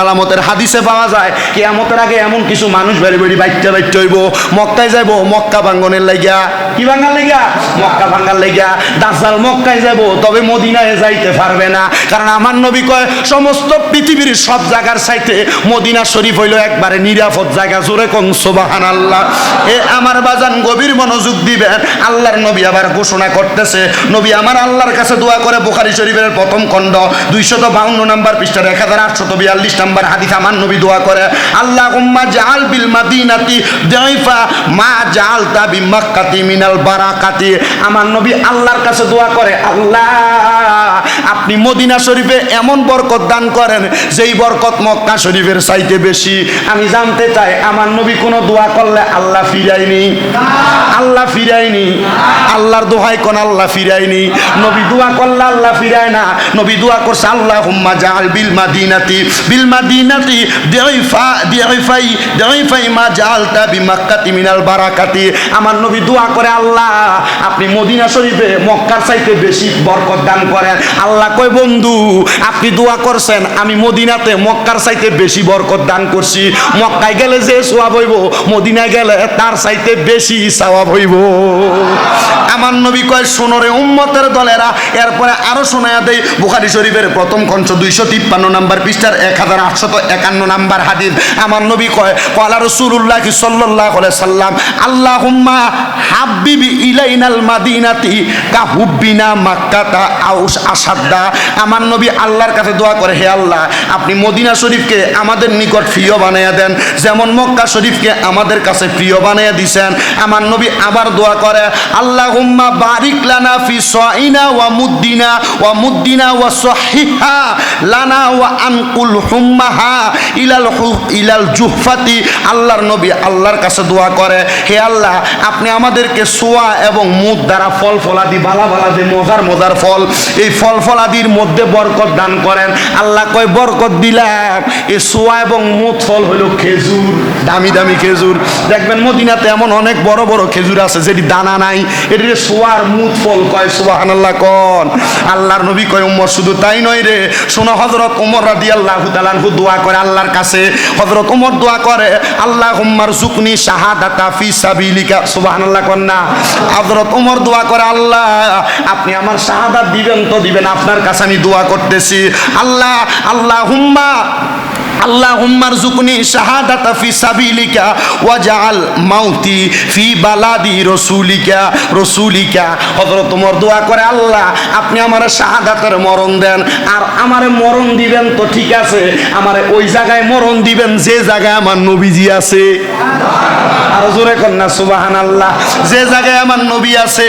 আলামতের হাদিসে পাওয়া যায়, কেয়ামতের আগে এমন কিছু মানুষ বেড়ে বেড়ি বাইকটা বাইকটা হইব, মক্কায় যাইব, মক্কা ভাঙ্গনের লাগিয়া। কি ভাঙ্গার লাগিয়া? মক্কা ভাঙ্গার লাগিয়া। দাসাল মক্কায় যাব তবে মদিনায় যাইতে পারবে না। কারণ আমার নবী কয়, সমস্ত পৃথিবীর সব জায়গার সাইতে মদিনা শরীফ হইল একবারে নিরাপদ জায়গা। জোরে কং সোবাহান আল্লাহ এ আমার বাজান গভীর মনোযোগ দিবেন। আল্লাহর নবী আবার ঘোষণা করতেছে, নবী আমার আল্লাহর কাছে দোয়া করে, বুখারী শরীফের প্রথম খণ্ড, দুইশত বাউন্ন নাম্বার পৃষ্ঠার এক হাজার আটশত বিয়াল্লিশ নাম্বার হাদিস আমার নবী দোয়া করে আল্লাহ উম্মা জাল বিল মাদিনাতি দাইফা, মা জাল তাবি মাক্কাতি মিনাল বারাকাতি। আমার নবী আল্লাহর কাছে দোয়া করে, আল্লাহ, আপনি মদিনা শরীফে এমন বরকত দান করেন, যেই বরকত মক্কা শরীফের চাইতে বেশি। আমি জানতে চাই, আমার নবী কোনো দোয়া করলে আল্লাহ ফিরাইনি আল্লাহ ফিরাইনি আল্লাহর দোহাই কোন আল্লাহ ফিরাইনি নবী দোয়া করলে আল্লাহ ফিরায় না। নবী দোয়া করছে আল্লাহ হুম্মা জাল বিল মাদিনাতি বিল মাদিনাতি দাইফা দাইফাই দাইফাই মা জালতা বি মাক্কাতি আমার নবী দোয়া করে, আল্লাহ, আপনি মদিনা শরীফে মক্কার চাইতে বেশি বরকত দান করেন। আল্লাহ কয়, বন্ধু, আপনি দোয়া করছেন, আমি মদিনাতে মক্কার চাইতে বেশি বরকত দান করছি। মক্কায় গেলে যে সোয়াব হইব, মদিনায় গেলে তার চাইতে বেশি সওয়াব হইব। আমার নবী কয় সোনরে উম্মতের দলেরা, এরপরে আরও শোনায়া দেই, বুখারী শরীফের প্রথম কঞ্চ দুইশো তিপ্পান্ন নাম্বার পৃষ্ঠার এক হাজার আটশত একান্ন নাম্বার হাদিস। আমার নবী কয় কলা রসুল্লাহ সাল্লাহ সাল্লাম আল্লাহ হুম্মা হাবিবি ইলাইনাল মাদিনাতি কা হুব্বিনা মাক্কাতা আউস আসাদ্দা আমার নবী আল্লাহর কাছে দোয়া করে, হে আল্লাহ, আপনি মদিনা শরীফকে আমাদের নিকট প্রিয় বানাইয়া দেন। যেমন মক্কা শরীফকে আমাদের কাছে প্রিয় বানাইয়া দিছেন। আমার নবী আবার দোয়া করে আল্লাহ হুম্মা বারিক লানা ফি সাইনা ওয়া মুদ্দিনা ওয়া মুদ্দিনা ওয়া সহিহা লানা ওয়া আনকুল হুম্মাহা ইলাল ইলাল জুহফাতি, আল্লাহর নবী আল্লাহর কাছে দোয়া করে, হে আল্লাহ, আপনি আমাদেরকে সোয়া এবং মুদ দ্বারা ফল ফলাদি, বালা বালা যে মজার মজার ফল, এই ফল ফলাদির মধ্যে বরকত দান করেন। আল্লাহ কয়, বরকত দিলাম। এই সোয়া এবং মুদ ফল হলো খেজুর, দামি দামি খেজুর। দেখবেন মদিনাতে এমন অনেক বড় বড় খেজুর আছে যেটি দানা নাই। এটি সোয়ার মুদ ফল কয় সুবাহান আল্লাহ কন। আল্লাহর নবী কয়, উম্মর, শুধু তাই নয় রে। শোনো হজরত উমর রাদি আল্লাহ তালানহু দোয়া করে আল্লাহর কাছে। হজরত উমর দোয়া করে আল্লাহ হুম্মার জুকনি শাহাদাতা ফি সাবিলিকা। সুবহানাল্লাহ কন্যা হজরত উমর দোয়া করে, আল্লাহ, আপনি আমার শাহাদাত দিবেন তো দিবেন, আপনার কাছে আমি দোয়া করতেছি। আল্লাহ আল্লাহ হুম্মা আল্লাহ জুকনি শাহাদাতা ফি সাবিলিকা মাউতি ফি বালাদি রসুলিকা রসুলিকা। হযরত ওমর দোয়া করে, আল্লাহ, আপনি আমার শাহাদাতের মরণ দেন। আর মরণ দিবেন তো ঠিক আছে ওই জায়গায় মরণ দিবেন, যে জায়গায় আমার নবীজি আছে। আর জোরে সুবাহান আল্লাহ যে জায়গায় আমার নবী আছে,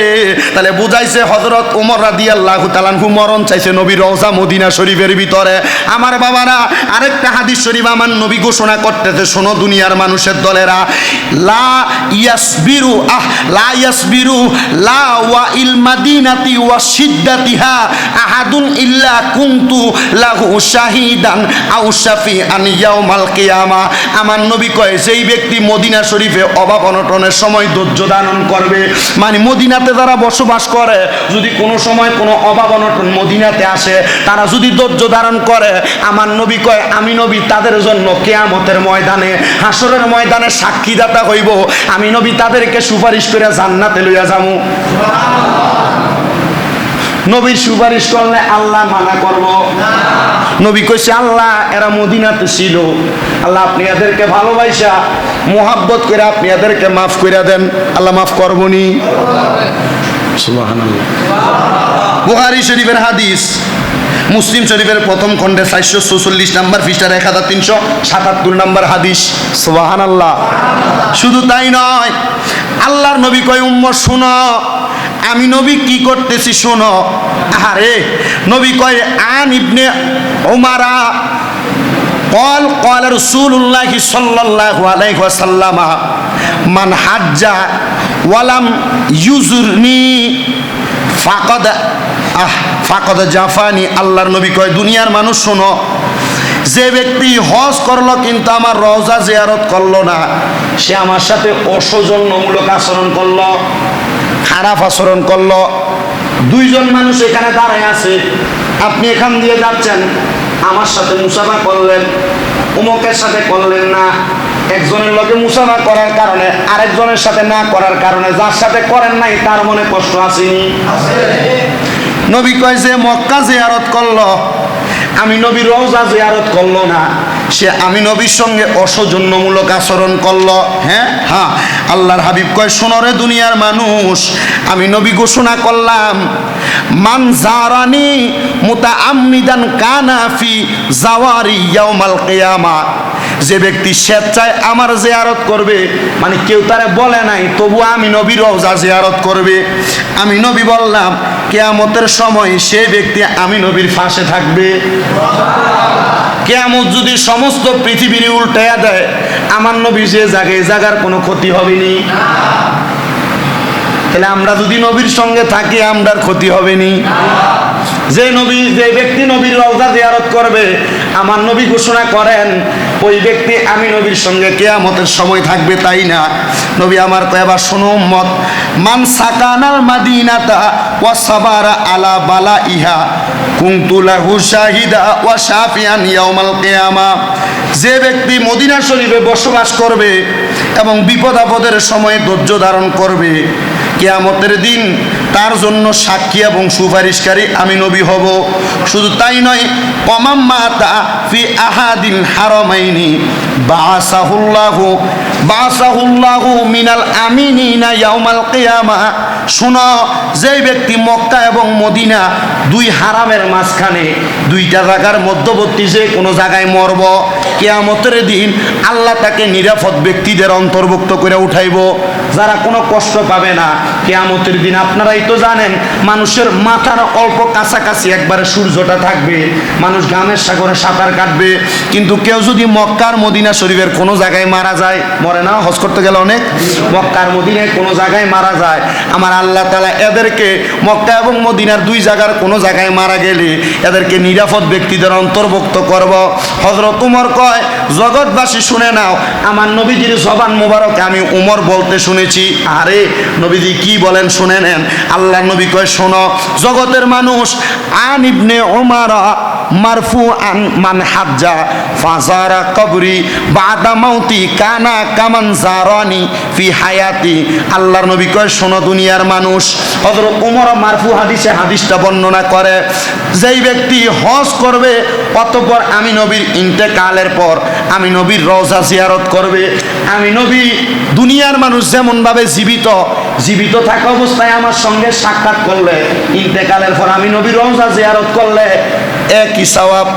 তাহলে বুঝাইছে হজরত উমর রাদি আল্লাহ তালানহু মরণ চাইছে নবী রওজা মদিনা শরীফের ভিতরে। আমার বাবারা আরেকটা শরীফ আমার নবী ঘোষণা করতেছে, শোনো দুনিয়ার মানুষের দলেরা, লা ইয়াসবিরু, আহ, লা ইয়াসবিরু, লা ওয়া ইল মাদিনাতি ওয়া সিদ্দাতিহা আহাদুন ইল্লা কুনতু লাহু শাহিদান আও শাফিআন ইয়াউমাল কিয়ামা। আমার নবী কয়, যেই ব্যক্তি মদিনা শরীফে অভাব অনটনের সময় ধৈর্য ধারণ করবে মানে মদিনাতে যারা বসবাস করে, যদি কোনো সময় কোনো অভাব অনটন মদিনাতে আসে, তারা যদি ধৈর্য ধারণ করে, আমার নবী কয়, আমি নবী তাদের জন্য কেয়ামতের ময়দানে হাসরের ময়দানে সাক্ষীদাতা হইব। আমি নবী তাদেরকে সুপারিশ করে জান্নাতে লইয়া যাব। নবীর সুপারিশ করলে আল্লাহ মানা করব নবী কইছে, আল্লাহ, এরা মদিনাতে ছিল। আল্লাহ, আপনি এদেরকে ভালোবাসা, মোহাব্বত করে আপনি এদেরকে মাফ করে দেন। আল্লাহ মাফ করবনি সুবহানাল্লাহ। বুহারি শরীফের হাদিস, মুসলিম শরীফের প্রথম খণ্ডে চারশো চৌচল্লিশ নাম্বার ফিস্টার এক হাজার তিনশো সাতাত্তর নাম্বার হাদিস। সোহান আল্লাহ শুধু তাই নয়, আল্লাহর নবী কয় উম্ম শোন, আমি নবী কি করতেছি শোনো। আরে নবী কয়, আন ইবনে ওমারা কল কল রসুল্লাহি সাল্লাহ আলাইসাল্লামা মান হাজ্জা ওয়ালাম ইউজুরনি ফাকদ আহ, ফাকদ জাফানি, আল্লাহর নবী কয়, দুনিয়ার মানুষ শোনো, যে ব্যক্তি হজ করল কিন্তু আমার রওজা জিয়ারত করল না, সে আমার সাথে অসৌজন্যমূলক আচরণ করল, খারাপ আচরণ করল। দুইজন মানুষ এখানে দাঁড়ায় আছে, আপনি এখান দিয়ে যাচ্ছেন, আমার সাথে মুসাফা করলেন, উমকের সাথে করলেন না, একজনের লগে মুসাফা করার কারণে, আরেকজনের সাথে না করার কারণে, যার সাথে করেন নাই, তার মনে কষ্ট আসেনি। নবী কয় যে, মক্কা জিয়ারত করল। আমি নবীর রওজা জিয়ারত করল না। সে আমি নবীর সঙ্গে অসৌজন্যমূলক আচরণ করল। হ্যাঁ? হ্যাঁ। আল্লাহর হাবিব কয় শোনরে দুনিয়ার মানুষ, আমি নবী ঘোষণা করলাম, মান জারানি মুতা আমনিদান কানাফি জাওয়ারি ইয়াউমাল কিয়ামা। যে ব্যক্তি স্বেচ্ছায় আমার জিয়ারত করবে মানে কেউ তারা বলে নাই, তবু আমি নবীর রওজা জিয়ারত করবে। আমি নবী বললাম, কেয়ামতের সময় সে ব্যক্তি আমি নবীর ফাঁসে থাকবে। কেয়ামত যদি সমস্ত পৃথিবীর উল্টাইয়া দেয়, আমার নবী যে জায়গায় জাগার কোনো ক্ষতি হবে নি তাহলে আমরা যদি নবীর সঙ্গে থাকি, আমরার ক্ষতি হবে নি যে নবী, যে ব্যক্তি নবীর রওজা জিয়ারত করবে, আমার নবী ঘোষণা করেন, ওই ব্যক্তি আমি নবীর সঙ্গে কেয়ামতের সময় থাকবে তাই না? নবী আমার তো এবার শোনো মত মান সাকানাল মাদিনাতা ওয়া সাবারা আলা বালা ইহা কুংতুলাহু শাহিদা ওয়া শাফিয়ান ইয়াউমাল কিয়ামা। যে ব্যক্তি মদিনা শরীফে বসবাস করবে এবং বিপদ আপদের সময়ে ধৈর্য ধারণ করবে কেয়ামতের দিন তার জন্য সাক্ষী এবং সুপারিশকারী আমি নবী হব। শুধু তাই নয় কমাম মাতা ফি আহাদিল হারমাইনি বাসাহুল্লাহু বাসাহুল্লাহু মিনাল আমিনিনা ইয়াউমাল কিয়ামা। শুনো, যেই ব্যক্তি মক্কা এবং মদিনা দুই হারামের মাঝখানে দুইটা জায়গার মধ্যবর্তী যে কোনো জায়গায় মরব, কেয়ামতের দিন আল্লাহ তাকে নিরাপদ ব্যক্তিদের অন্তর্ভুক্ত করে উঠাইব। যারা কোনো কষ্ট পাবে না কেয়ামতের দিন আপনারাই তো জানেন, মানুষের মাথার অল্প কাছাকাছি একবারে সূর্যটা থাকবে, মানুষ গামের সাগরে সাঁতার কাটবে। কিন্তু কেউ যদি মক্কার মদিনা শরীফের কোনো জায়গায় মারা যায়, মরে না? হজ করতে গেলে অনেক? মক্কার মদিনায় কোনো জায়গায় মারা যায়। আমার আল্লাহ তালা এদেরকে মক্কা এবং মদিনার দুই জায়গার কোনো জায়গায় মারা গেলে এদেরকে নিরাপদ ব্যক্তিদের অন্তর্ভুক্ত করব। হজরত উমর কয়, জগৎবাসী, শুনে নাও, আমার নবীজির জবান মোবারকে আমি উমর বলতে শুনেছি। আরে, নবীজি কি বলেন, শুনে নেন। আল্লাহ নবী কয়, শোনো, জগতের মানুষ, আন ইবনে ওমারা মারফু আন মান হাজ্জা ফাজারা কবরি বাদা মাউতি কানা কামান জারানি ফি হায়াতি। আল্লাহর নবী কয়, শোনো, দুনিয়ার মানুষ, হযরত ওমর মারফু হাদিসে হাদিসটা বর্ণনা করে, যেই ব্যক্তি হজ করবে, অতঃপর আমি নবীর ইন্তেকালের পর আমি নবীর রওজা জিয়ারত করবে। আমি নবী, দুনিয়ার মানুষ যেমন ভাবে জীবিত জীবিত থাকা অবস্থায় আমার সঙ্গে সাক্ষাৎ করলে, ইন্তেকালের পর আমি নবীর রওজা জিয়ারত করলে, একই সওয়াব।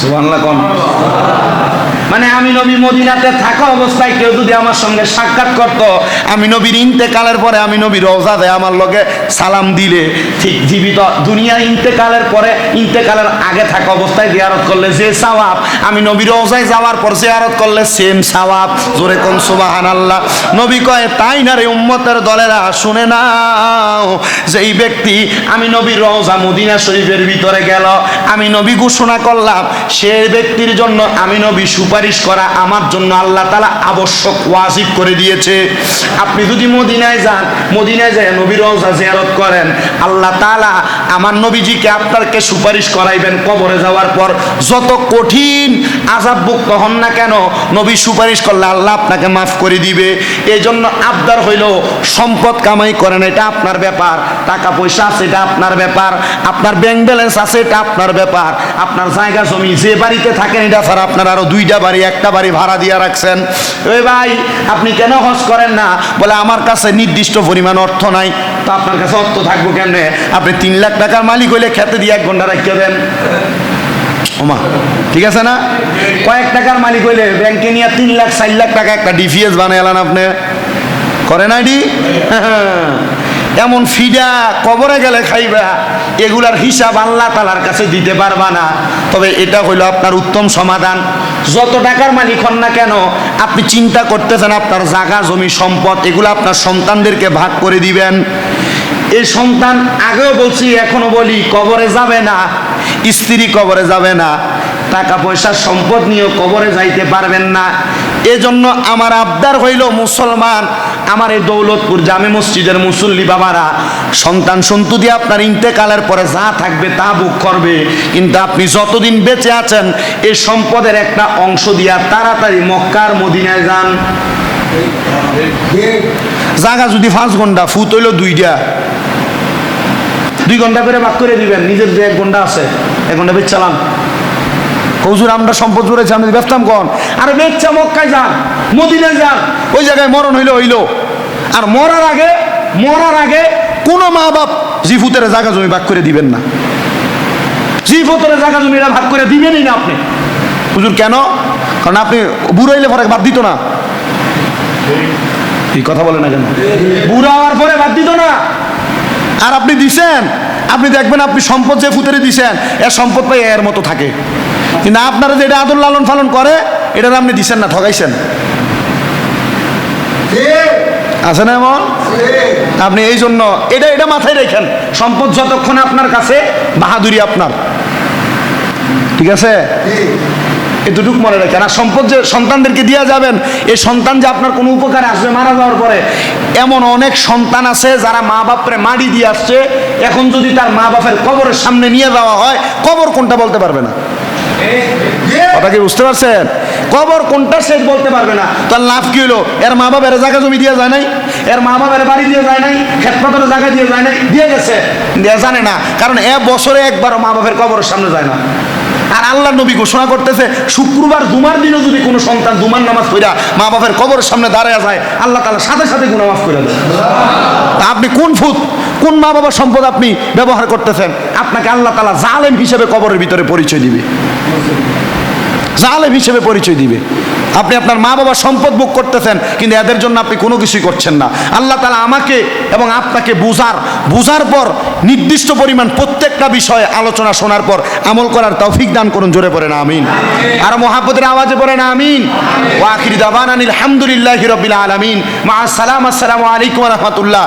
সুবহানাল্লাহ কোন মানে আমি নবী মদিনাতে থাকা অবস্থায় কেউ যদি আমার সঙ্গে সাক্ষাৎ করত, আমি নবীর ইন্তেকালের পরে আমি নবীর রওজা দেয় আমার লগে সালাম দিলে। ঠিক জীবিত দুনিয়া ইন্তেকালের পরে, ইন্তেকালের আগে থাকা অবস্থায় জিয়ারত করলে যে সাওয়াব আমি নবীর রওজায় যাওয়ার পর জিয়ারত করলে সেম সাওয়াব জোরে কোন সুবাহান আল্লাহ নবী কয়, তাই না রে উম্মতের দলেরা, শুনে নাও যে এই ব্যক্তি আমি নবীর রওজা মদিনা শরীফের ভিতরে গেল, আমি নবী ঘোষণা করলাম, সে ব্যক্তির জন্য আমি নবী সুপারিশ করা আমার জন্য আল্লাহ তালা আবশ্যক, ওয়াজিব করে দিয়েছে। আপনি যদি মদিনায় যান, মদিনায় যায় নবীর রওজা জিয়ারত করেন, আল্লাহ তালা আমার নবীজিকে আপনাকে সুপারিশ করাইবেন কবরে যাওয়ার পর। যত কঠিন আজাবভুক্ত হন না কেন, নবী সুপারিশ করলে আল্লাহ আপনাকে মাফ করে দিবে। এই জন্য আবদার হইল, সম্পদ কামাই করেন, এটা আপনার ব্যাপার। টাকা পয়সা আছে, এটা আপনার ব্যাপার। আপনার ব্যাংক ব্যালেন্স আছে, এটা আপনার ব্যাপার। আপনার জায়গা জমি, যে বাড়িতে থাকেন, এটা ছাড়া আপনার আরও দুইটা একটা বাড়ি ভাড়া দিয়ে রাখছেন। ওই ভাই, আপনি কেন হজ করেন না? বলে, আমার কাছে নির্দিষ্ট পরিমাণ অর্থ নাই। তো আপনার কাছে অর্থ থাকব কেমনে? আপনি তিন লাখ টাকার মালিক হইলে খেতে দিয়ে এক ঘণ্টা রাখিয়ে দেন। ওমা, ঠিক আছে না? কয়েক টাকার মালিক হইলে ব্যাংকে নিয়ে তিন লাখ, চার লাখ টাকা একটা ডিপিএস বানাইলেন আপনি। করে না ডি এমন ফিডা কবরে গেলে খাইবা, এগুলার হিসাব আল্লাহ তালার কাছে দিতে পারবা না। তবে এটা হইল আপনার উত্তম সমাধান। যত টাকার মালিক হন না কেন, আপনি চিন্তা করতেছেন আপনার জাগা, জমি, সম্পদ, এগুলো আপনার সন্তানদেরকে ভাগ করে দিবেন। এই সন্তান আগেও বলছি, এখনও বলি, কবরে যাবে না, স্ত্রী কবরে যাবে না, টাকা পয়সা, সম্পদ নিয়েও কবরে যাইতে পারবেন না। এজন্য আমার আবদার হইল মুসলমান আমার এই দৌলতপুর জামে মসজিদের মুসল্লি বাবারা, সন্তান সন্ততি আপনার ইন্তেকালের পরে যা থাকবে তা ভোগ করবে। কিন্তু আপনি যতদিন বেঁচে আছেন এই সম্পদের একটা অংশ দিয়া তাড়াতাড়ি মক্কার মদিনায় যান। জাগা যদি পাঁচ ঘণ্টা ফুট হইল দুইটা। দুই ঘণ্টা করে বাক করে দিবেন, নিজের যে এক ঘণ্টা আছে, এক ঘণ্টা বেচ চালান। কৌজুর আমরা সম্পদ জুড়েছি, আমি ব্যস্তাম কন। আর বেচ্চা মক্কায় যান, মদিনায় যান, ওই জায়গায় মরণ হইল হইল। আর মরার আগে মরার আগে কোনো মা বাপ জিফুতের জায়গা জমি ভাগ করে দিবেন না। জিফুতের জায়গা জমিটা ভাগ করে দিবেনই না আপনি। হুজুর, কেন? কারণ আপনি বুড়াইলে পরে বাদ দিত না। এই কথা বলে না কেন? বুড়া হওয়ার পরে বাদ দিত না। আর আপনি দিছেন, আপনি দেখবেন আপনি সম্পদ যে ফুতেরে দিছেন, এর সম্পদ পাই এর মতো থাকে। কিন্তু আপনারা যেটা আদর লালন পালন করে এটা আপনি দিচ্ছেন না ঠগাইছেন আছে না এমন? আপনি এই জন্য এটা এটা মাথায় রেখেন। সম্পদ যতক্ষণ আপনার কাছে বাহাদুরি আপনার। ঠিক আছে? এতটুক মনে রাখেন। আর সম্পদ যে সন্তানদেরকে দিয়ে যাবেন এই সন্তান যে আপনার কোনো উপকারে আসবে মারা যাওয়ার পরে এমন অনেক সন্তান আছে যারা মা বাপরে মাড়ি দিয়ে আসছে এখন যদি তার মা বাপের কবরের সামনে নিয়ে যাওয়া হয় কবর কোনটা বলতে পারবে না? কথা কি বুঝতে পারছেন? কবর কোনটা শেষ বলতে পারবে না। তার লাভ কি হলো? এর মা বাবার জায়গা জমি দিয়ে যায় নাই? এর মা বাবার বাড়ি দিয়ে যায় নাই? ক্ষেত্রের জায়গা দিয়ে যায় নাই? দিয়ে গেছে। জানে না। কারণ এ বছরে একবারও মা বাবার কবরের সামনে যায় না। আর আল্লাহ নবী ঘোষণা করতেছে, শুক্রবার দুমার দিনও যদি কোনো সন্তান দুমার নামাজ পড়া মা বাপের কবরের সামনে দাঁড়ায় যায়, আল্লাহ তালা সাথে সাথে গুনামাফ করে দেয়। তা আপনি কোন ফুত কোন মা বাবার সম্পদ আপনি ব্যবহার করতেছেন? আপনাকে আল্লাহ তালা জালেম হিসেবে কবরের ভিতরে পরিচয় দিবে। জালেম হিসেবে পরিচয় দিবে। আপনি আপনার মা বাবার সম্পদ ভোগ করতেছেন, কিন্তু এদের জন্য আপনি কোনো কিছুই করছেন না। আল্লাহ তালা আমাকে এবং আপনাকে বুঝার বুঝার পর নির্দিষ্ট পরিমাণ প্রত্যেকটা বিষয়ে আলোচনা শোনার পর আমল করার তৌফিক দান করুন, জোরে পড়ে না আমিন। আর মহাপদের আওয়াজে পড়ে না আমিন ওয়াকির দাবান আনিল আলহামদুলিল্লাহ রবিল আলমিন। মা আসসালাম আসসালামু আলাইকুম রহমতুল্লাহ।